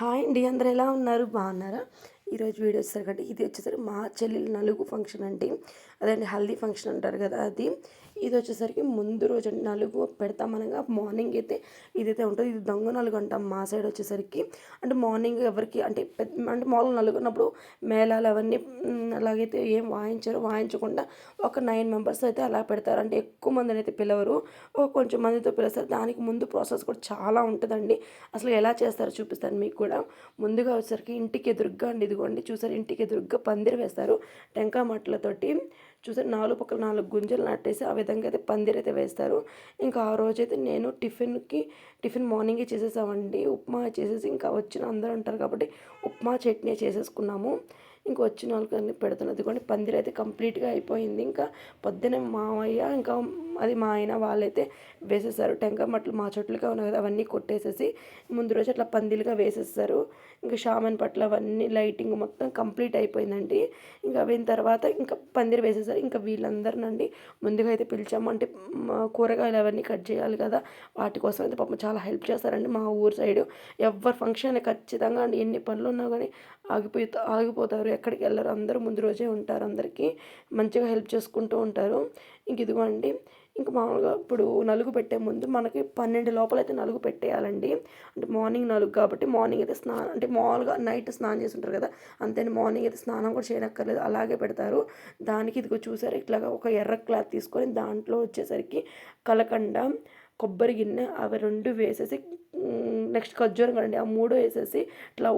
Hi అండి అందరు ఎలా ఉన్నారు? బాగున్నారా? ఈరోజు వీడియో వచ్చేసరికి ఇది వచ్చేసరికి మా చెల్లెలు నలుగు ఫంక్షన్ అండి. అదండి హల్దీ ఫంక్షన్ అంటారు కదా అది. ఇది వచ్చేసరికి ముందు రోజు అండి నలుగు పెడతామనగా మార్నింగ్ అయితే ఇదైతే ఉంటుంది. ఇది దొంగ నలుగు అంటాం మా సైడ్ వచ్చేసరికి. అంటే మార్నింగ్ ఎవరికి అంటే పెద్ద అంటే మామూలుగా నలుగున్నప్పుడు మేళాలు అవన్నీ అలాగైతే ఏం వాయించరు. వాయించకుండా ఒక నైన్ మెంబర్స్ అయితే అలా పెడతారు. అంటే ఎక్కువ మందిని అయితే పిలవరు. కొంచెం మందితో పిలుస్తారు. దానికి ముందు ప్రాసెస్ కూడా చాలా ఉంటుందండి. అసలు ఎలా చేస్తారో చూపిస్తాను మీకు కూడా. ముందుగా వచ్చేసరికి ఇంటికి ఎదురుగ్గా అండి ఇదిగోండి. చూసారు? ఇంటికి ఎదురుగ్గా పందిరి వేస్తారు. టెంకా మట్టలతోటి చూసారు? నాలుగు పక్కల నాలుగు గుంజలు నాటేసి ఆ విధంగా అయితే పందిరి అయితే వేస్తారు. ఇంకా ఆ రోజైతే నేను టిఫిన్కి టిఫిన్ మార్నింగే చేసేసామండి. ఉప్మా చేసేసి ఇంకా వచ్చిన అందరూ ఉంటారు కాబట్టి ఉప్మా చట్నీ చేసేసుకున్నాము. ఇంకా వచ్చిన వాళ్ళకి పెడుతున్నది ఇదిగోండి పందిరి అయితే కంప్లీట్గా అయిపోయింది. ఇంకా పొద్దునే మావయ్య ఇంకా అది మా ఆయన వాళ్ళైతే వేసేసారు. టెంకాయ మట్లు మా చెట్లుగా ఉన్నాయి కదా అవన్నీ కొట్టేసేసి ముందు రోజు అట్లా పందిలుగా వేసేస్తారు. ఇంకా షామన్ పట్ల అవన్నీ లైటింగ్ మొత్తం కంప్లీట్ అయిపోయిందండి. ఇంకా అయిన తర్వాత ఇంకా పందిరి వేసేసారు. ఇంకా వీళ్ళందరినండి ముందుగా అయితే పిలిచాము. అంటే మా కూరగాయలు అవన్నీ కట్ చేయాలి కదా వాటి కోసం అయితే పాపం చాలా హెల్ప్ చేస్తారండి మా ఊరు సైడ్. ఎవరి ఫంక్షన్ ఖచ్చితంగా అండి ఎన్ని పనులు ఉన్నా కానీ ఆగిపోయి ఆగిపోతారు ఎక్కడికి వెళ్ళరు అందరూ ముందు రోజే ఉంటారు అందరికీ మంచిగా హెల్ప్ చేసుకుంటూ ఉంటారు. ఇంక ఇదిగోండి ఇంకా మామూలుగా ఇప్పుడు నలుగు పెట్టే ముందు మనకి పన్నెండు లోపలైతే నలుగు పెట్టేయాలండి. అంటే మార్నింగ్ నలుగు కాబట్టి మార్నింగ్ అయితే స్నానం అంటే మామూలుగా నైట్ స్నానం చేస్తుంటారు కదా అంతేని మార్నింగ్ అయితే స్నానం కూడా చేయనక్కర్లేదు అలాగే పెడతారు. దానికి ఇదిగో చూసారు ఇట్లాగా ఒక ఎర్ర క్లాత్ తీసుకొని దాంట్లో వచ్చేసరికి కలకండ కొబ్బరి గిన్నె అవి రెండు వేసేసి నెక్స్ట్ ఖర్జూరం కదండి ఆ మూడు వేసేసి ఇట్లా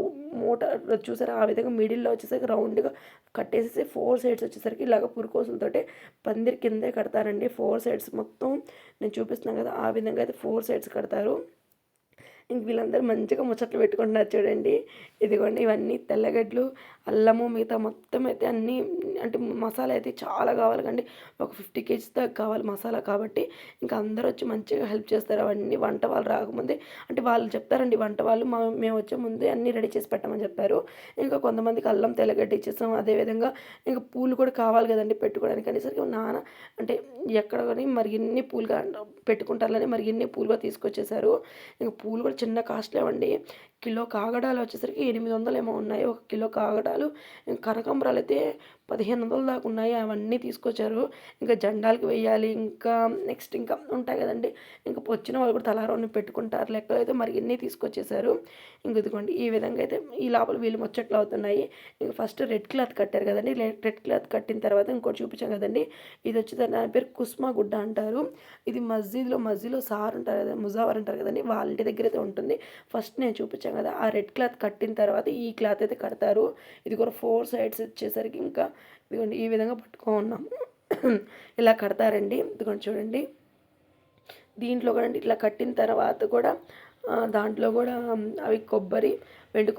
మూట చూసారా? ఆ విధంగా మిడిల్లో వచ్చేసరికి రౌండ్గా కట్టేసేసి ఫోర్ సైడ్స్ వచ్చేసరికి ఇలాగ పురుకోసులతోటి పందిరి కిందే కడతారండి. ఫోర్ సైడ్స్ మొత్తం నేను చూపిస్తున్నాను కదా ఆ విధంగా అయితే ఫోర్ సైడ్స్ కడతారు. ఇంక వీళ్ళందరూ మంచిగా ముచ్చట్లు పెట్టుకుంటున్నారు చూడండి. ఇదిగోండి ఇవన్నీ తెల్లగడ్డలు అల్లము మిగతా మొత్తం అయితే అన్నీ అంటే మసాలా అయితే చాలా కావాలి కండి. ఒక ఫిఫ్టీ కేజీస్ దాకా కావాలి మసాలా కాబట్టి ఇంకా అందరూ వచ్చి మంచిగా హెల్ప్ చేస్తారు. అవన్నీ వంట వాళ్ళు రాకముందే అంటే వాళ్ళు చెప్తారండి వంట వాళ్ళు మా మేము వచ్చే ముందే అన్నీ రెడీ చేసి పెట్టమని చెప్పారు. ఇంకా కొంతమందికి అల్లం తెల్లగడ్డ ఇచ్చేస్తాం అదేవిధంగా ఇంకా పూలు కూడా కావాలి కదండి పెట్టుకోవడానికి అనేసరికి నాన్న అంటే ఎక్కడ కానీ మరి ఎన్ని పూలుగా పెట్టుకుంటారని మరి ఎన్ని పూలుగా తీసుకొచ్చేసారు. ఇంకా పూలు కూడా చిన్న కాస్ట్ లేవండి కిలో కాగడాలు వచ్చేసరికి ఎనిమిది వందలు ఏమో ఉన్నాయి. ఒక కిలో కాగడాలు కనకాంబరాలు అయితే పదిహేను వందల దాకా ఉన్నాయి. అవన్నీ తీసుకొచ్చారు. ఇంకా జెండాలకు వేయాలి. ఇంకా నెక్స్ట్ ఇంకా ఉంటాయి కదండి. ఇంకా వచ్చిన వాళ్ళు కూడా తలారోని పెట్టుకుంటారు. లెక్కలు అయితే మరి ఇన్ని తీసుకొచ్చేసారు. ఇంక ఇదిగోండి ఈ విధంగా అయితే ఈ లోపల వీళ్ళు ముచ్చట్లు అవుతున్నాయి. ఇంకా ఫస్ట్ రెడ్ క్లాత్ కట్టారు కదండి. రెడ్ క్లాత్ కట్టిన తర్వాత ఇంకోటి చూపించాం కదండి. ఇది వచ్చి దాని పేరు కుస్మా గుడ్డ అంటారు. ఇది మస్జిద్లో మస్జిద్లో సార్ ఉంటారు కదా ముజావర్ అంటారు కదండి. వాళ్ళ ఇంటి దగ్గర అయితే ఉంటుంది. ఫస్ట్ నేను చూపించాను కదా ఆ రెడ్ క్లాత్ కట్టిన తర్వాత ఈ క్లాత్ అయితే కడతారు. ఇది కూడా ఫోర్ సైడ్స్ వచ్చేసరికి ఇంకా ఇదిగోండి ఈ విధంగా పట్టుకో ఉన్నాము ఇలా కడతారండి. ఇదిగోండి చూడండి. దీంట్లో కూడా అండి ఇట్లా కట్టిన తర్వాత కూడా దాంట్లో కూడా అవి కొబ్బరి వెండి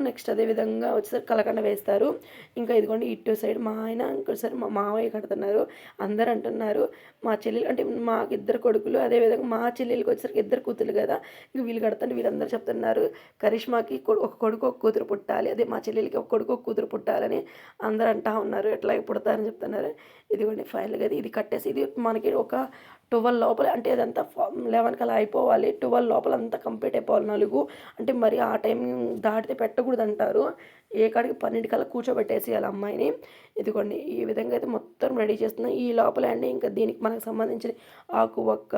నెక్స్ట్ అదే విధంగా వచ్చేసరికి కలకండ వేస్తారు. ఇంకా ఇదిగోండి ఇటు సైడ్ మా ఆయన ఇంకోసారి మా మావయ్య కడుతున్నారు. అందరు అంటున్నారు మా చెల్లెలు అంటే మాకు ఇద్దరు కొడుకులు అదే విధంగా మా చెల్లెలకి వచ్చేసరికి ఇద్దరు కూతురు కదా. ఇంక వీళ్ళు కడతాను వీళ్ళందరూ చెప్తున్నారు కరిష్మాకి ఒక కొడుకు ఒక కూతురు పుట్టాలి. అదే మా చెల్లెలకి ఒక కొడుకు ఒక కూతురు పుట్టాలని అందరూ అంటా ఉన్నారు. ఎట్లాగే పుడతారని చెప్తున్నారు. ఇదిగోండి ఫైనల్ కదా ఇది కట్టేసి ఇది మనకి ఒక ట్వెల్వ్ లోపల అంటే అదంతా లెవెన్కి అలా అయిపోవాలి. ట్వెల్వ్ లోపల అంతా కంప్లీట్ అయిపోవాలి నలుగు. అంటే మరి ఆ టైం దాటితే పెట్టకూడదు అంటారు ఏ కాడికి పన్నెండు కల్లా కూర్చోబెట్టేసి వాళ్ళ అమ్మాయిని. ఇదిగోండి ఈ విధంగా అయితే మొత్తం రెడీ చేస్తున్నాం. ఈ లోపల అండి ఇంకా దీనికి మనకు సంబంధించిన ఆకు ఒక్క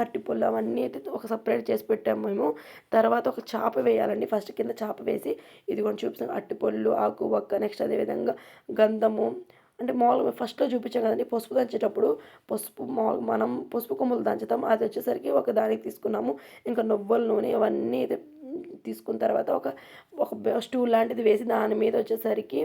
అరటిపుల్ల అవన్నీ అయితే ఒక సపరేట్ చేసి పెట్టాము మేము. తర్వాత ఒక చాప వేయాలండి. ఫస్ట్ కింద చాప వేసి ఇదిగోండి చూపిస్తాం అరటిపళ్ళు ఆకు ఒక్క నెక్స్ట్ అదేవిధంగా గంధము. అంటే మామూలుగా ఫస్ట్లో చూపించాం కదండి పసుపు దంచేటప్పుడు పసుపు మామూలుగా మనం పసుపు కొమ్ములు దంచుతాం. అది వచ్చేసరికి ఒక దానికి తీసుకున్నాము. ఇంకా నువ్వుల నూనె అవన్నీ అయితే తీసుకున్న తర్వాత ఒక ఒక స్టూల్ లాంటిది వేసి దాని మీద వచ్చేసరికి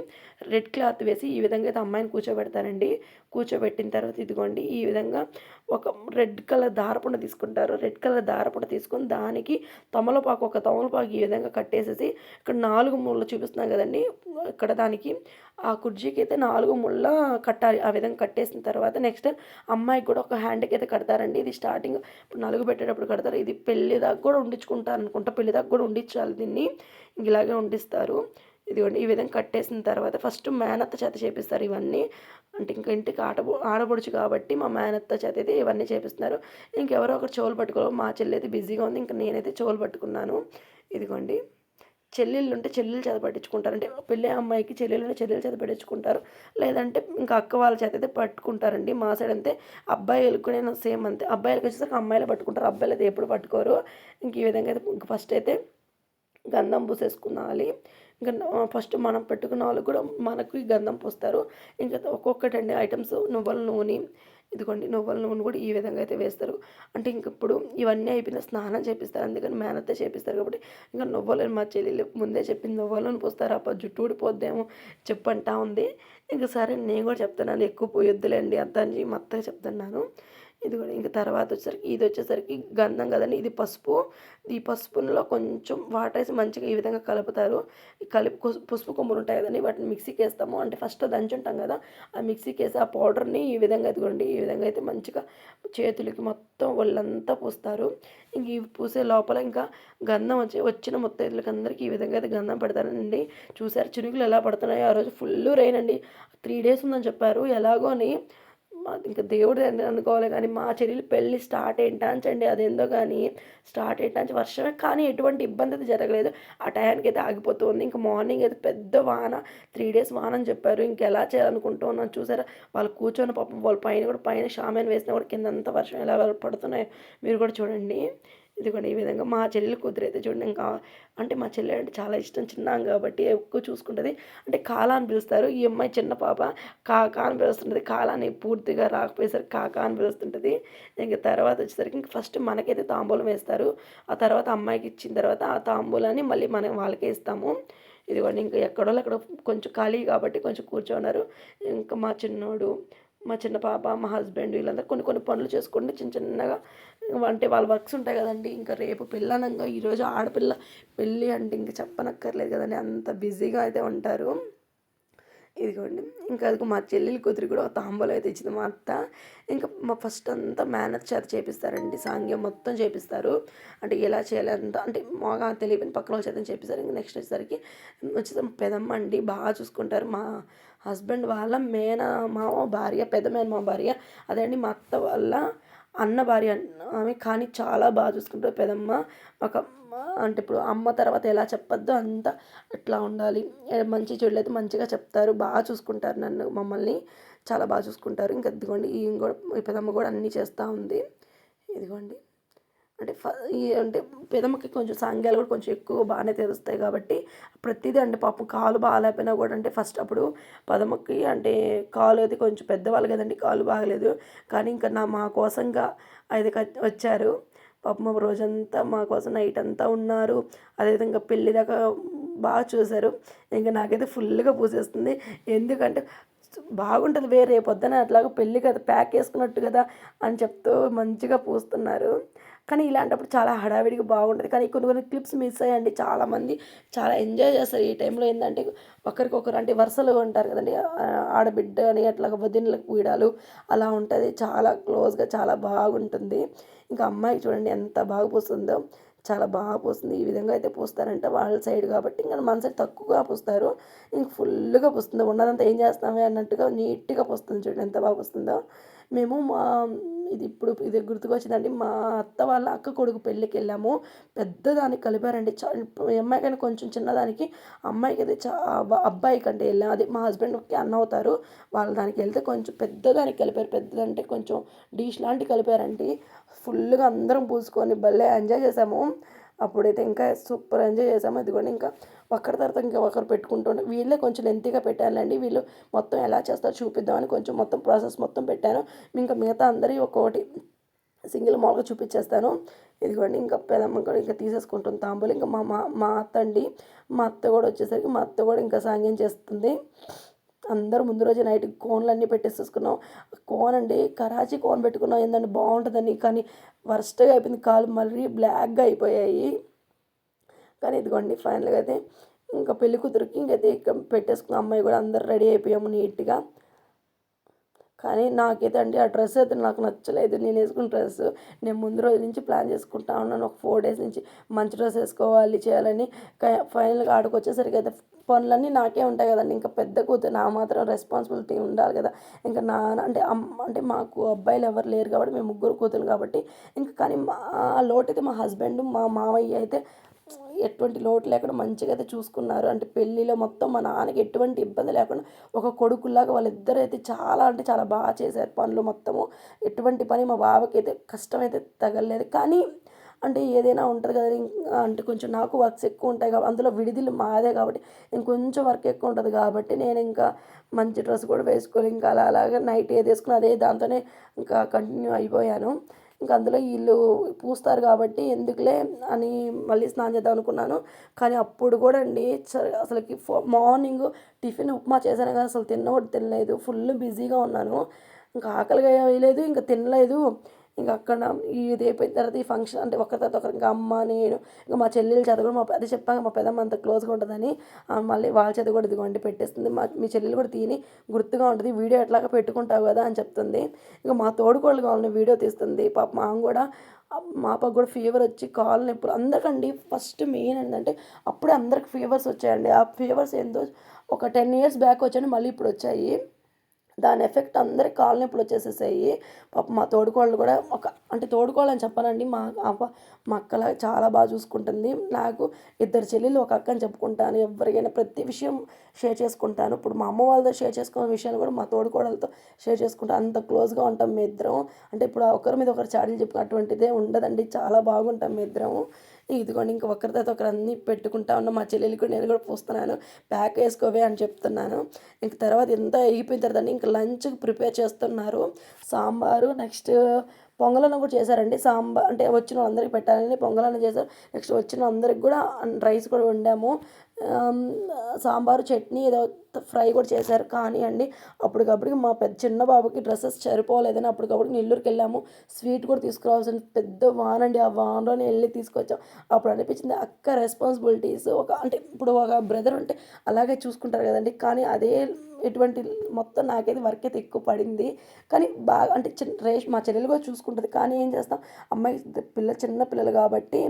రెడ్ క్లాత్ వేసి ఈ విధంగా అయితే అమ్మాయిని కూర్చోబెడతారండి. కూర్చోబెట్టిన తర్వాత ఇదిగోండి ఈ విధంగా ఒక రెడ్ కలర్ దారపుండ తీసుకుంటారు. రెడ్ కలర్ దారపుండ తీసుకొని దానికి తమలపాకు ఒక తమలపాకు ఈ విధంగా కట్టేసేసి ఇక్కడ నాలుగు ముళ్ళు చూపిస్తున్నాం కదండి. ఇక్కడ దానికి ఆ కుర్చీకి అయితే నాలుగు ముళ్ళ కట్టాలి. ఆ విధంగా కట్టేసిన తర్వాత నెక్స్ట్ అమ్మాయికి కూడా ఒక హ్యాండ్కి అయితే కడతారండి. ఇది స్టార్టింగ్ ఇప్పుడు నలుగు పెట్టేటప్పుడు కడతారు. ఇది పెళ్ళి దాకా కూడా ఉండించుకుంటారు అనుకుంటా. పెళ్ళి దాకా కూడా ఉండించాలి దీన్ని. ఇలాగే ఉండిస్తారు. ఇదిగోండి ఈ విధంగా కట్టేసిన తర్వాత ఫస్ట్ మేనత్త చేత చేపిస్తారు ఇవన్నీ. అంటే ఇంకా ఇంటికి ఆట ఆడబడుచు కాబట్టి మా మేనత్త చేత అయితే ఇవన్నీ చేపిస్తున్నారు. ఇంకెవరో ఒకరు చెవులు పట్టుకో మా చెల్లి అయితే బిజీగా ఉంది. ఇంకా నేనైతే చెవులు పట్టుకున్నాను. ఇదిగోండి. చెల్లెళ్ళు ఉంటే చెల్లెలు చేత పట్టించుకుంటారు. అంటే పెళ్ళి అమ్మాయికి చెల్లెలు ఉంటే చెల్లెలు చేత పట్టించుకుంటారు. లేదంటే ఇంకా అక్క వాళ్ళ చేత అయితే పట్టుకుంటారండి. మా సైడ్ అంతే. అబ్బాయిలకు కూడా సేమ్ అంతే. అబ్బాయిలకు వచ్చేసరికి అమ్మాయిలు పట్టుకుంటారు. అబ్బాయిలు అయితే ఎప్పుడు పట్టుకోరు. ఇంక ఈ విధంగా అయితే ఇంక ఫస్ట్ అయితే గంధం పూసేసుకున్నాలి. ఇంకా ఫస్ట్ మనం పెట్టుకున్న వాళ్ళు కూడా మనకు ఈ గంధం పూస్తారు. ఇంకా ఒక్కొక్కటి అండి ఐటమ్స్ నువ్వుల నూనె ఇదిగోండి నువ్వుల నూనె కూడా ఈ విధంగా అయితే వేస్తారు. అంటే ఇంక ఇప్పుడు ఇవన్నీ అయిపోయిన స్నానం చేపిస్తారు అందుకని మేనత్తే చేపిస్తారు కాబట్టి ఇంకా నువ్వులను మా చెల్లెలు ముందే చెప్పింది నువ్వులను పోస్తారు అప్ప జుట్టు ఊడిపోద్దేమో చెప్పంటా ఉంది. ఇంకా సరే నేను కూడా చెప్తున్నాను ఎక్కువ పోయొద్దులేండి అంత అని మొత్తగా చెప్తున్నాను. ఇది కూడా ఇంకా తర్వాత వచ్చేసరికి ఇది వచ్చేసరికి గంధం కదండి. ఇది పసుపు. ఈ పసుపులో కొంచెం వాటర్ వేసి మంచిగా ఈ విధంగా కలుపుతారు. కలిపి పసుపు కొమ్ములు ఉంటాయి కదండి వాటిని మిక్సీకి వేస్తాము. అంటే ఫస్ట్ దంచుంటాం కదా ఆ మిక్సీకి వేసి ఆ పౌడర్ని ఈ విధంగా ఎదుగుండి ఈ విధంగా అయితే మంచిగా చేతులకి మొత్తం ఒళ్ళంతా పూస్తారు. ఇంక ఇవి పూసే లోపల ఇంకా గంధం వచ్చి వచ్చిన ముత్తైదులకి అందరికీ ఈ విధంగా అయితే గంధం పెడతారండి చూసారు చినుకులు ఎలా పడుతున్నాయో ఆ రోజు ఫుల్ రెయిన్ అండి. త్రీ డేస్ ఉందని చెప్పారు. ఎలాగో అని ఇంకా దేవుడు అనుకోవాలి కానీ మా చెల్లెలు పెళ్ళి స్టార్ట్ ఏంటంచండి అదేందో కానీ స్టార్ట్ ఏంటంచి వర్షమే కానీ ఎటువంటి ఇబ్బంది అయితే జరగలేదు. ఆ టయానికి అయితే ఆగిపోతుంది ఇంకా మార్నింగ్ అయితే పెద్ద వాన త్రీ డేస్ వాన అని చెప్పారు. ఇంకెలా చేయాలనుకుంటున్నాను చూసారా? వాళ్ళు కూర్చొని పాపం వాళ్ళ పైన కూడా పైన షామేన్ వేసినా కూడా కింద వర్షం ఎలా పడుతున్నాయో మీరు కూడా చూడండి. ఇదిగోండి ఈ విధంగా మా చెల్లెలు కూతురు అయితే చూడండి ఇంకా అంటే మా చెల్లె అంటే చాలా ఇష్టం చిన్నాం కాబట్టి ఎక్కువ చూసుకుంటుంది. అంటే కాలా అని పిలుస్తారు. ఈ అమ్మాయి చిన్న పాప కాకా అని పిలుస్తుంటుంది. కాలాని పూర్తిగా రాకపోయేసరికి కాకా అని పిలుస్తుంటుంది. ఇంకా తర్వాత వచ్చేసరికి ఇంకా ఫస్ట్ మనకైతే తాంబూలం వేస్తారు. ఆ తర్వాత అమ్మాయికి ఇచ్చిన తర్వాత ఆ తాంబూలాన్ని మళ్ళీ మనం వాళ్ళకే ఇస్తాము. ఇదిగోండి ఇంకా ఎక్కడో అక్కడ కొంచెం ఖాళీ కాబట్టి కొంచెం కూర్చోన్నారు ఇంకా మా చిన్నోడు మా చిన్న పాప మా హస్బెండ్ వీళ్ళందరూ కొన్ని కొన్ని పనులు చేసుకోండి. చిన్న చిన్నగా అంటే వాళ్ళ వర్క్స్ ఉంటాయి కదండి. ఇంకా రేపు పెళ్ళనంగా ఈరోజు ఆడపిల్ల పెళ్ళి అంటే ఇంకా చెప్పనక్కర్లేదు కదండి. అంత బిజీగా అయితే ఉంటారు. ఇదిగోండి. ఇంకా అది మా చెల్లెలి కూతురు కూడా తాంబూలం అయితే ఇచ్చింది మా అత్త. ఇంకా మా ఫస్ట్ అంతా మేనేజ్ చేత చేపిస్తారండి. సాంగ్యం మొత్తం చేపిస్తారు. అంటే ఎలా చేయాలి అంత అంటే మాగా తెలియని పక్కన చేత చేపిస్తారు. ఇంకా నెక్స్ట్ వచ్చేసరికి వచ్చేసరికి పెదమ్మ అండి. బాగా చూసుకుంటారు. మా హస్బెండ్ వాళ్ళ మేన మామ భార్య పెద్ద మేన మా భార్య అండి మా అత్త వాళ్ళ అన్న భార్య. ఆమె కానీ చాలా బాగా చూసుకుంటారు పెదమ్మ ఒక అంటే ఇప్పుడు అమ్మ తర్వాత ఎలా చెప్పొద్దో అంత అట్లా ఉండాలి. మంచి చెడులు అయితే మంచిగా చెప్తారు బాగా చూసుకుంటారు నన్ను మమ్మల్ని చాలా బాగా చూసుకుంటారు. ఇంకా ఇదిగోండి ఈ కూడా ఈ పెదమ్మ కూడా అన్నీ చేస్తూ ఉంది. ఇదిగోండి. అంటే అంటే పెదమ్మకి కొంచెం సాంగ్యాలు కూడా కొంచెం ఎక్కువ బాగానే తెలుస్తాయి కాబట్టి ప్రతిదీ అంటే పాపం కాలు బాగాలేకపోయినా కూడా అంటే ఫస్ట్ అప్పుడు పదమ్మకి అంటే కాలు అయితే కొంచెం పెద్దవాళ్ళు కదండి కాలు బాగలేదు. కానీ ఇంకా నా మా కోసంగా అయితే వచ్చారు. పాపం రోజంతా మా కోసం నైట్ అంతా ఉన్నారు. అదేవిధంగా పెళ్ళి దాకా బాగా చూశారు. ఇంకా నాకైతే ఫుల్గా పూసేస్తుంది. ఎందుకంటే బాగుంటుంది వేరే పొద్దున అట్లాగా పెళ్ళి కదా ప్యాక్ వేసుకున్నట్టు కదా అని చెప్తూ మంచిగా పూస్తున్నారు. కానీ ఇలాంటప్పుడు చాలా హడావిడిగా బాగుంటుంది కానీ కొన్ని కొన్ని క్లిప్స్ మిస్ అయ్యండి చాలామంది. చాలా ఎంజాయ్ చేస్తారు. ఈ టైంలో ఏంటంటే ఒకరికొకరు అంటే వరుసలు ఉంటారు కదండి. ఆడబిడ్డ అని అట్లా వదినలకు వీడాలు అలా ఉంటుంది. చాలా క్లోజ్గా చాలా బాగుంటుంది. ఇంకా అమ్మాయి చూడండి ఎంత బాగా పూస్తుందో. చాలా బాగా పూస్తుంది. ఈ విధంగా అయితే పూస్తారంటే వాళ్ళ సైడ్ కాబట్టి. ఇంకా మన సైడ్ తక్కువగా పూస్తారు. ఇంక ఫుల్గా పూస్తుంది. ఉన్నదంతా ఏం చేస్తామే అన్నట్టుగా నీట్గా పూస్తుంది చూడండి. ఎంత బాగా పూస్తుందో. మేము మా ఇది ఇప్పుడు ఇది గుర్తుకొచ్చిందండి. మా అత్త వాళ్ళ అక్క కొడుకు పెళ్ళికి వెళ్ళాము. పెద్దదానికి కలిపారండి. అమ్మాయి కానీ కొంచెం చిన్నదానికి అమ్మాయికి అయితే చా అబ్బాయి కంటే వెళ్ళాం. అది మా హస్బెండ్కి అన్న అవుతారు. వాళ్ళ దానికి వెళ్తే కొంచెం పెద్దదానికి కలిపారు. పెద్దదంటే కొంచెం డిష్ లాంటి కలిపారండి. ఫుల్గా అందరం పూసుకొని భలే ఎంజాయ్ చేసాము. అప్పుడైతే ఇంకా సూపర్ ఎంజాయ్ చేసాము. కూడా ఇంకా ఒకరి తర్వాత ఇంకా ఒకరు పెట్టుకుంటుండే. వీళ్ళే కొంచెం లెంతీగా పెట్టాలండి వీళ్ళు మొత్తం ఎలా చేస్తారో చూపిద్దామని కొంచెం మొత్తం ప్రాసెస్ మొత్తం పెట్టాను. ఇంకా మిగతా అందరి ఒక్కొక్కటి సింగిల్ మామూలుగా చూపించేస్తాను. ఇదిగోండి ఇంకా పెదమ్మ కూడా ఇంకా తీసేసుకుంటుంది తాంబూలు. ఇంకా మా మా మా అత్త అండి మా అత్త కూడా వచ్చేసరికి మా అత్త కూడా ఇంకా సాంగ్యం చేస్తుంది. అందరూ ముందు రోజు నైట్ కోన్లన్నీ పెట్టేసేసుకున్నాం. కోన్ అండి కరాచీ కోన్ పెట్టుకున్నాం. ఏంటంటే బాగుంటుందని. కానీ వర్స్ట్గా అయిపోయింది కాలు మళ్ళీ బ్లాక్గా అయిపోయాయి. కానీ ఇదిగోండి ఫైనల్గా అయితే ఇంకా పెళ్ళి కూతురికి ఇంకైతే పెట్టేసుకున్న. అమ్మాయి కూడా అందరు రెడీ అయిపోయాము నీట్గా. కానీ నాకైతే ఆ డ్రెస్ అయితే నాకు నచ్చలేదు. నేను వేసుకున్న డ్రెస్ నేను ముందు రోజు నుంచి ప్లాన్ చేసుకుంటా ఉన్నాను. ఒక ఫోర్ డేస్ నుంచి మంచి డ్రెస్ వేసుకోవాలి చేయాలని. ఫైనల్గా ఆడికి వచ్చేసరికి అయితే పనులన్నీ నాకే ఉంటాయి కదండి. ఇంకా పెద్ద కూతురు నా మాత్రం రెస్పాన్సిబిలిటీ ఉండాలి కదా. ఇంకా నా అంటే అమ్మ అంటే మాకు అబ్బాయిలు ఎవరు లేరు కాబట్టి మేము ముగ్గురు కూతురు కాబట్టి. ఇంకా కానీ మా లోటు అయితే మా హస్బెండ్ మా మామయ్య అయితే ఎటువంటి లోటు లేకుండా మంచిగా అయితే చూసుకున్నారు. అంటే పెళ్ళిలో మొత్తం మా నాన్నకి ఎటువంటి ఇబ్బంది లేకుండా ఒక కొడుకులాగా వాళ్ళిద్దరూ అయితే చాలా అంటే చాలా బాగా చేశారు పనులు మొత్తము. ఎటువంటి పని మా బావకి అయితే కష్టం అయితే తగలలేదు కానీ అంటే ఏదైనా ఉంటుంది కదా ఇంకా అంటే కొంచెం నాకు వర్క్స్ ఎక్కువ ఉంటాయి కాబట్టి అందులో విడిదిలు మాదే కాబట్టి ఇంకొంచెం వర్క్ ఎక్కువ ఉంటుంది కాబట్టి నేను ఇంకా మంచి డ్రెస్ కూడా వేసుకోవాలి ఇంకా అలా అలాగా నైట్ ఏది వేసుకుని అదే దాంతోనే ఇంకా కంటిన్యూ అయిపోయాను. ఇంకా అందులో వీళ్ళు పూస్తారు కాబట్టి ఎందుకులే అని మళ్ళీ స్నానం చేద్దాం అనుకున్నాను. కానీ అప్పుడు కూడా అండి అసలుకి మార్నింగ్ టిఫిన్ ఉప్మా చేశాను కానీ అసలు తిన్న తినలేదు. ఫుల్ బిజీగా ఉన్నాను. ఇంకా ఆకలిగా వేయలేదు ఇంకా తినలేదు. ఇంకా అక్కడ ఇది అయిపోయిన తర్వాత ఈ ఫంక్షన్ అంటే ఒకరి తర్వాత ఒకరు ఇంకా అమ్మ నేను ఇంకా మా చెల్లెలు చేత కూడా మా పెద్ద చెప్పాక మా పెద్దమ్మ అంత క్లోజ్గా ఉంటుందని మళ్ళీ వాళ్ళ చేత కూడా ఇదిగోండి పెట్టేస్తుంది. మా మీ చెల్లెలు కూడా తిని గుర్తుగా ఉంటుంది వీడియో ఎట్లాగా పెట్టుకుంటావు కదా అని చెప్తుంది. ఇంకా మా తోడుకోళ్ళు కావాలని వీడియో తీస్తుంది. పాప మా కూడా మా పాపకు కూడా ఫీవర్ వచ్చి కాళ్ళు నొప్పులు. అందరికండి ఫస్ట్ మెయిన్ ఏంటంటే అప్పుడే అందరికి ఫీవర్స్ వచ్చాయండి. ఆ ఫీవర్స్ ఏందో ఒక టెన్ ఇయర్స్ బ్యాక్ వచ్చాయని మళ్ళీ ఇప్పుడు వచ్చాయి. దాని ఎఫెక్ట్ అందరికి కాళ్ళ నొప్పులు వచ్చేసేసాయి. పాప మా తోడుకోళ్ళు కూడా ఒక అంటే తోడుకోవాలని చెప్పనండి మా మా అక్కల చాలా బాగా చూసుకుంటుంది. నాకు ఇద్దరు చెల్లెలు ఒక అక్క అని చెప్పుకుంటాను. ఎవరికైనా ప్రతి విషయం షేర్ చేసుకుంటాను. ఇప్పుడు మా అమ్మ వాళ్ళతో షేర్ చేసుకున్న విషయాలు కూడా మా తోడుకోడలతో షేర్ చేసుకుంటాను అంత క్లోజ్గా ఉంటాం మీ ఇద్దరం అంటే ఇప్పుడు ఒకరి మీద ఒకరు చాడీలు చెప్పుకున్నటువంటిదే ఉండదండి. చాలా బాగుంటాం మీ ఇద్దరం ఇదిగోండి ఇంక ఒకరి తర్వాత ఒకరు అన్నీ పెట్టుకుంటా ఉన్నా మా చెల్లెలు నేను కూడా పూస్తున్నాను ప్యాక్ వేసుకోవే అని చెప్తున్నాను. ఇంక తర్వాత ఎంత అయిపోయిన తర్వాత ఇంకా లంచ్ ప్రిపేర్ చేస్తున్నారు. సాంబారు నెక్స్ట్ పొంగలను కూడా చేశారండి. సాంబార్ అంటే వచ్చిన వాళ్ళందరికీ పెట్టాలని పొంగలన్న చేశారు. నెక్స్ట్ వచ్చిన అందరికి కూడా రైస్ కూడా వండాము. సాంబారు చట్నీ ఏదో ఫ్రై కూడా చేశారు. కానీ అండి అప్పటికప్పటికి మా పెద్ద చిన్న బాబుకి డ్రెస్సెస్ సరిపోలేదని అప్పటికప్పుడు నెల్లూరుకి వెళ్ళాము. స్వీట్ కూడా తీసుకురావాల్సిన పెద్ద వాన్ అండి. ఆ వాన్లోనే వెళ్ళి తీసుకొచ్చాం. అప్పుడు అనిపించింది అక్క రెస్పాన్సిబిలిటీస్ ఒక అంటే ఇప్పుడు ఒక బ్రదర్ ఉంటే అలాగే చూసుకుంటారు కదండి. కానీ అదే ఎటువంటి మొత్తం నాకైతే వర్క్ అయితే ఎక్కువ పడింది. కానీ బాగా అంటే చిన్న రేష్ మా చెల్లెలు కూడా చూసుకుంటుంది. కానీ ఏం చేస్తాం? అమ్మాయి పిల్ల చిన్న పిల్లలు కాబట్టి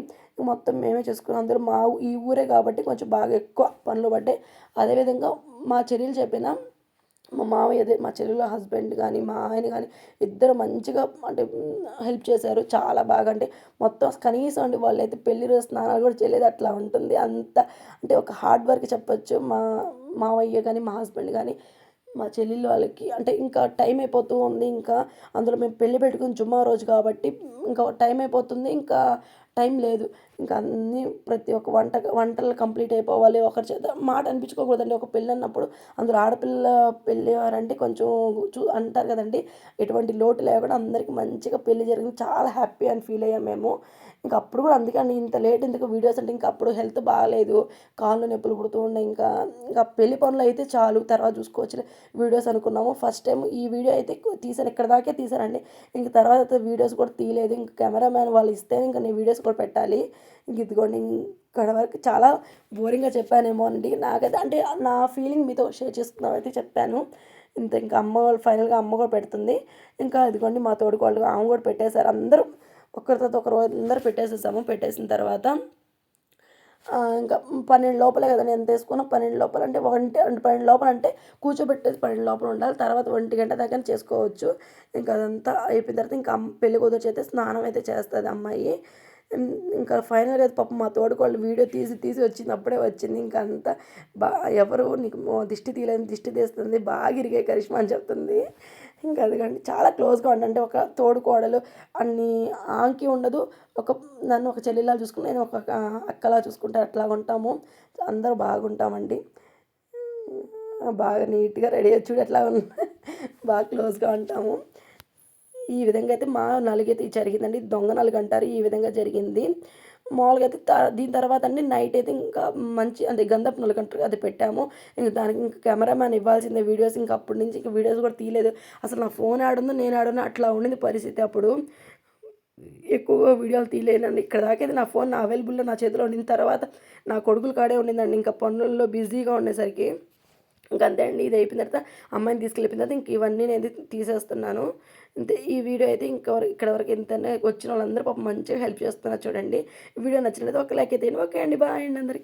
మొత్తం మేమే చూసుకున్నాం. అందరూ మా ఈ ఊరే కాబట్టి కొంచెం బాగా ఎక్కువ పనులు పడ్డాయి. అదేవిధంగా మా చెల్లెలు చెప్పిన మా మామయ్య అదే మా చెల్లెల హస్బెండ్ కానీ మా ఆయన కానీ ఇద్దరు మంచిగా అంటే హెల్ప్ చేశారు. చాలా బాగా అంటే మొత్తం కనీసం అండి వాళ్ళైతే పెళ్ళి రోజు స్నానాలు కూడా చేయలేదు. అట్లా ఉంటుంది. అంత అంటే ఒక హార్డ్ వర్క్ చెప్పచ్చు. మా మావయ్య కానీ మా హస్బెండ్ కానీ మా చెల్లెళ్ళు వాళ్ళకి అంటే ఇంకా టైం అయిపోతూ ఉంది. ఇంకా అందులో మేము పెళ్ళి పెట్టుకుని జుమ్మా రోజు కాబట్టి ఇంకా టైం అయిపోతుంది. ఇంకా టైం లేదు. ఇంకా అన్నీ ప్రతి ఒక్క వంట వంటలు కంప్లీట్ అయిపోవాలి. ఒకరి చేత మాట అనిపించుకోకూడదండి. ఒక పెళ్ళి అన్నప్పుడు అందులో ఆడపిల్ల పెళ్ళేవారంటే కొంచెం చూ అంటారు కదండి. ఎటువంటి లోటు లేకుండా అందరికీ మంచిగా పెళ్ళి జరిగింది. చాలా హ్యాపీ అని ఫీల్ అయ్యాం మేము. ఇంకా అప్పుడు కూడా అందుకని ఇంత లేట్ ఎందుకు వీడియోస్ అంటే ఇంకా అప్పుడు హెల్త్ బాగాలేదు. కాళ్ళు నొప్పులు పుడుతూ ఉన్నాయి. ఇంకా ఇంకా పెళ్ళి పనులు అయితే చాలు. తర్వాత చూసుకోవచ్చు. వీడియోస్ అనుకున్నాము. ఫస్ట్ టైం ఈ వీడియో అయితే తీసాను. ఇక్కడ దాకే తీసానండి. ఇంక తర్వాత వీడియోస్ కూడా తీయలేదు. ఇంకా కెమెరామ్యాన్ వాళ్ళు ఇస్తే ఇంకా నేను వీడియోస్ కూడా పెట్టాలి. ఇదిగోండి ఇక్కడ వరకు చాలా బోరింగ్గా చెప్పానేమో అండి నాకైతే అంటే నా ఫీలింగ్ మీతో షేర్ చేసుకుందాం అయితే చెప్పాను. ఇంత ఇంకా అమ్మ వాళ్ళు ఫైనల్గా అమ్మ కూడా పెడుతుంది. ఇంకా ఇదిగోండి మా తోడుకోళ్ళు ఆమె కూడా పెట్టేశారు. అందరూ ఒకరి తర్వాత ఒకరు అందరు పెట్టేసేసాము. పెట్టేసిన తర్వాత ఇంకా పన్నెండు లోపలే కదా నేను ఎంత వేసుకున్నా పన్నెండు లోపల అంటే ఒంటి పన్నెండు లోపల అంటే కూర్చోబెట్టేది పన్నెండు లోపల ఉండాలి. తర్వాత ఒంటి గంట దాకా చేసుకోవచ్చు. ఇంకా అదంతా అయిపోయిన తర్వాత ఇంకా పెళ్ళి కూతురు చేస్తే స్నానం అయితే చేస్తుంది అమ్మాయి. ఇంకా ఫైనల్గా పాప మా తోడుకోళ్ళు వీడియో తీసి తీసి వచ్చింది అప్పుడే వచ్చింది. ఇంకా అంతా బా ఎవరు నీకు దిష్టి తీయలేని దిష్టి తీస్తుంది బాగా ఇరిగే కరిష్మా అని చెప్తుంది. ఇంకా అదిగండి చాలా క్లోజ్గా ఉండి అంటే ఒక తోడుకోడలు అన్ని ఆంకి ఉండదు. ఒక నన్ను ఒక చెల్లిలా చూసుకుని నేను ఒక అక్కలా చూసుకుంటే అట్లా ఉంటాము. అందరూ బాగుంటామండి. బాగా నీట్గా రెడీ చూడు ఎట్లా బాగా క్లోజ్గా ఉంటాము. ఈ విధంగా అయితే మా నలుగైతే జరిగిందండి. దొంగ నలుగు అంటారు ఈ విధంగా జరిగింది. మామూలుగా అయితే దీని తర్వాత అండి నైట్ అయితే ఇంకా మంచి అంటే గంధపు నలుగు అంటారు అది పెట్టాము. ఇంక దానికి ఇంకా కెమెరామ్యాన్ ఇవ్వాల్సిందే వీడియోస్. ఇంకా అప్పటి నుంచి ఇంకా వీడియోస్ కూడా తీయలేదు. అసలు నా ఫోన్ ఆడుందో నేను ఆడునో అట్లా ఉండింది పరిస్థితి అప్పుడు. ఎక్కువగా వీడియోలు తీయలేనండి. ఇక్కడ దాకైతే నా ఫోన్ నా అవైలబుల్లో నా చేతిలో ఉండిన తర్వాత నా కొడుకులు కాడే ఉండిందండి. ఇంకా పనుల్లో బిజీగా ఉండేసరికి. ఇంకా అంతే అండి. ఇది అయిపోయిన తర్వాత అమ్మాయిని తీసుకెళ్ళిపోయిన తర్వాత ఇంక ఇవన్నీ నేను తీసేస్తున్నాను. అంతే ఈ వీడియో అయితే ఇంకా ఇక్కడ వరకు ఎంతనే వచ్చిన వాళ్ళందరూ పాపం మంచిగా హెల్ప్ చేస్తున్నారు చూడండి. వీడియో నచ్చినట్లయితే ఒక లైక్ అయితే ఓకే అండి. బాయ్ అండి అందరికీ.